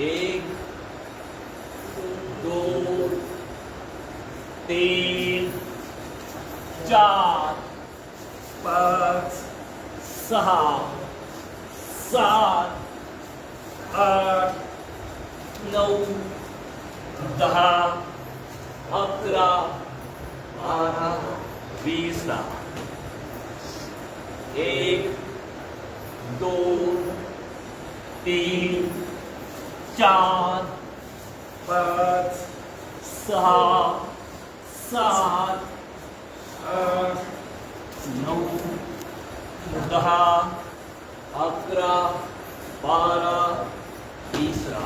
एक, दो, तीन, चार, पाच सहा सात, आठ, नौ दहा अकरा बारा वीसला एक, दो, तीन चार पाच सहा सात आठ नऊ दहा अकरा बारा वीसला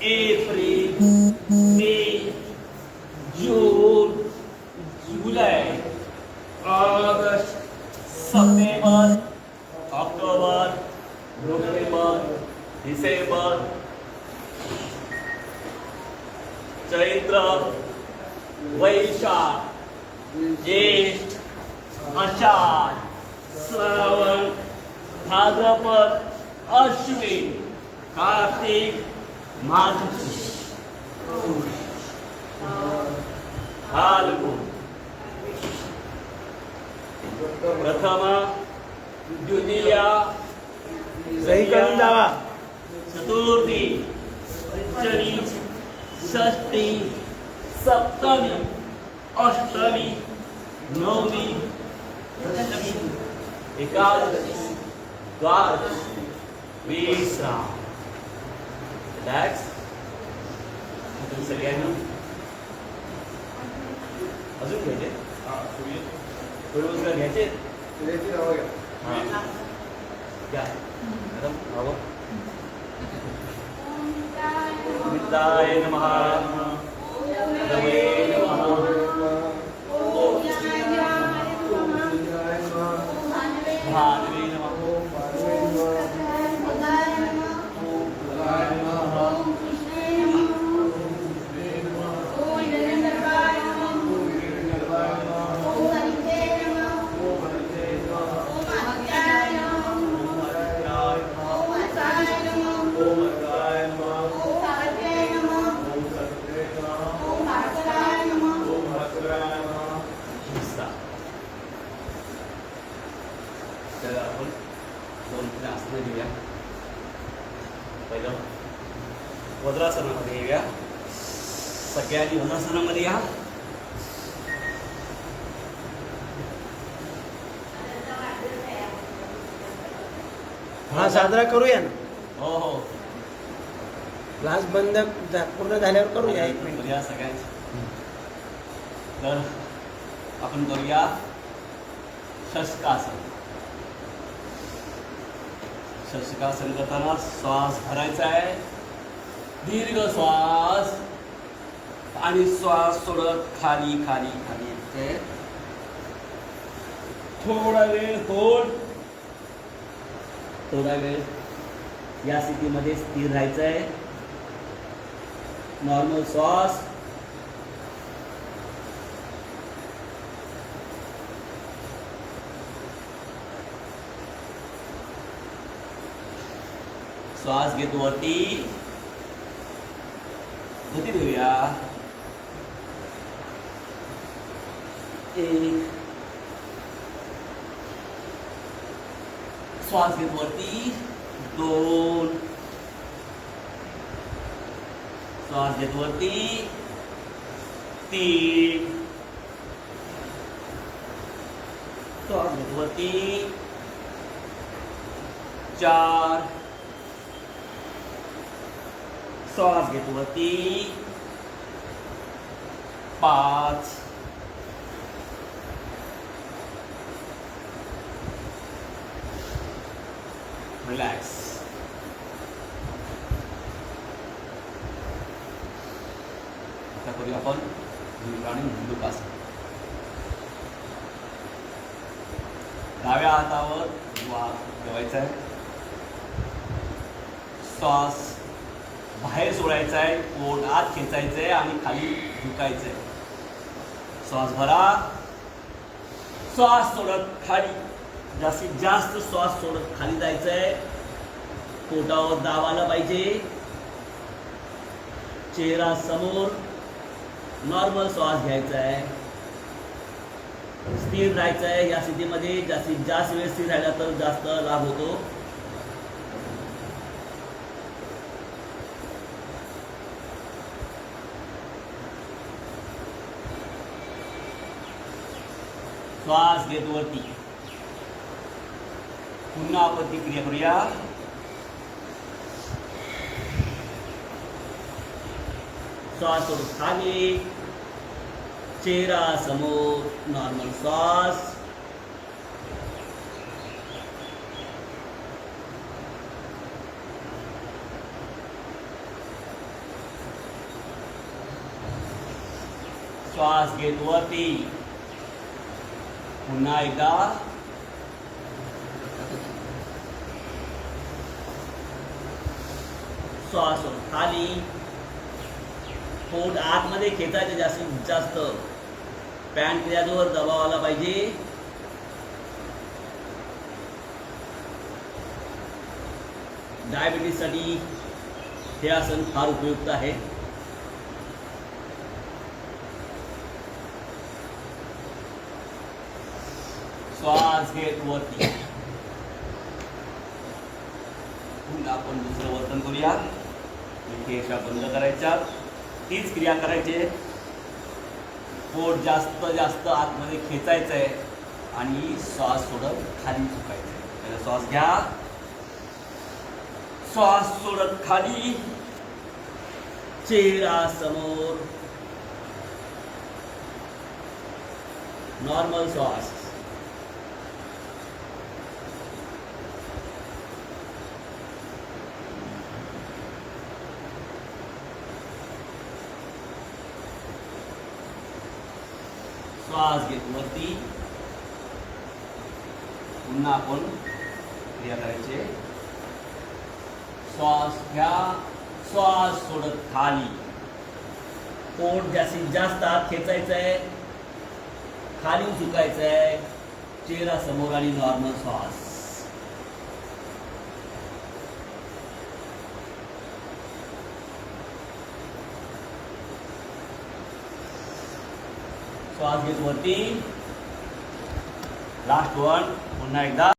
एप्रिल मे जून जुलै ऑगस्ट सप्टेंबर ऑक्टोबर नोव्हेंबर डिसेंबर चैत्र, वैशाख, ज्येष्ठ, आषाढ, श्रावण, भाद्रपद, अश्विन, कार्तिक फाल्गुन प्रथम द्वितीया सही करून जावा चतुर्थी पंचमी षष्ठी सप्तमी अष्टमी नवमी दशमी एकादशी द्वादशी विश्राम रिलॅक्स आपण सगळ्यांना अजून घ्यायचे थोडे उचला घ्यायचे हा. घ्या मॅडम हवं विद्याय नमः रवे नमः भानवे तर आपण दोन तीन आसनं घेऊया पहिलं वज्रासनामध्ये येऊया. सगळ्यांनी वज्रासनामध्ये या. हा साजरा करूया ना? हो हो. क्लास बंद झा- पूर्ण झाल्यावर करूया एक मिनिट. करूया सगळ्यांची. तर आपण करूया शशकासन शशकासन करताना श्वास भरायचा आहे. दीर्घ श्वास. आणि श्वास सोडत खाली खाली खाली येते. थोडा वेळ होल्ड थोडा वेळ या स्थितीमध्ये स्थिर राहायचं आहे नॉर्मल श्वास. श्वास घेतो वरती. गती देऊया. एक. श्वास घेत वरती. दोन. श्वास घेत वरती. तीन. श्वास घेत वरती. चार. श्वास घेतो वरती पाच रिलॅक्स आता करूया आपण झुणका आणि झुणकासन डाव्या हातावर वा ठेवायचा आहे श्वास बाहेर सोडायचं आहे पोट आत खेचायचं आहे आणि खाली झुकायचं आहे श्वास भरा श्वास सोडत खाली. जास्तीत जास्त श्वास सोडत खाली जायचं आहे पोटावर दाब आला पाहिजे. चेहरा समोर नॉर्मल श्वास घ्यायचा आहे स्थिर राहायचं आहे या स्थितीमध्ये. जास्तीत जास्त वेळ स्थिर राहिला तर जास्त लाभ होतो. श्वास घेत वरती. पुन्हा आपण ती क्रिया श्वास खाली चेहरा समोर नॉर्मल श्वास. श्वास घेत वरती. पुन्हा एकदा. श्वास खाली. पोट आतमध्ये खेचायचं जास्तीत जास्त. पॅन्ट त्याच्यावर दबाव आला पाहिजे. डायबिटीससाठी हे आसन फार उपयुक्त आहे. श्वास घेत वरती. पुन्हा आपण दुसरं वर्तन करूया. केशा बंद करायच्या. तीच क्रिया करायची पोट जास्त जास्त आतमध्ये खेचायचं आहे आणि श्वास सोडत खाली झुकायचं श्वास घ्या. श्वास सोडत खाली. चेहरा समोर. नॉर्मल श्वास. श्वास घेत वरती. पुन्हा आपण क्रिया करायचे. श्वास घ्या. श्वास सोडत खाली. पोट जास्तीत जास्त आत खेचायचं आहे खाली झुकायचं आहे चेहरा समोर आणि नॉर्मल श्वास. श्वास घेत वरती लास्ट वन पुन्हा एकदा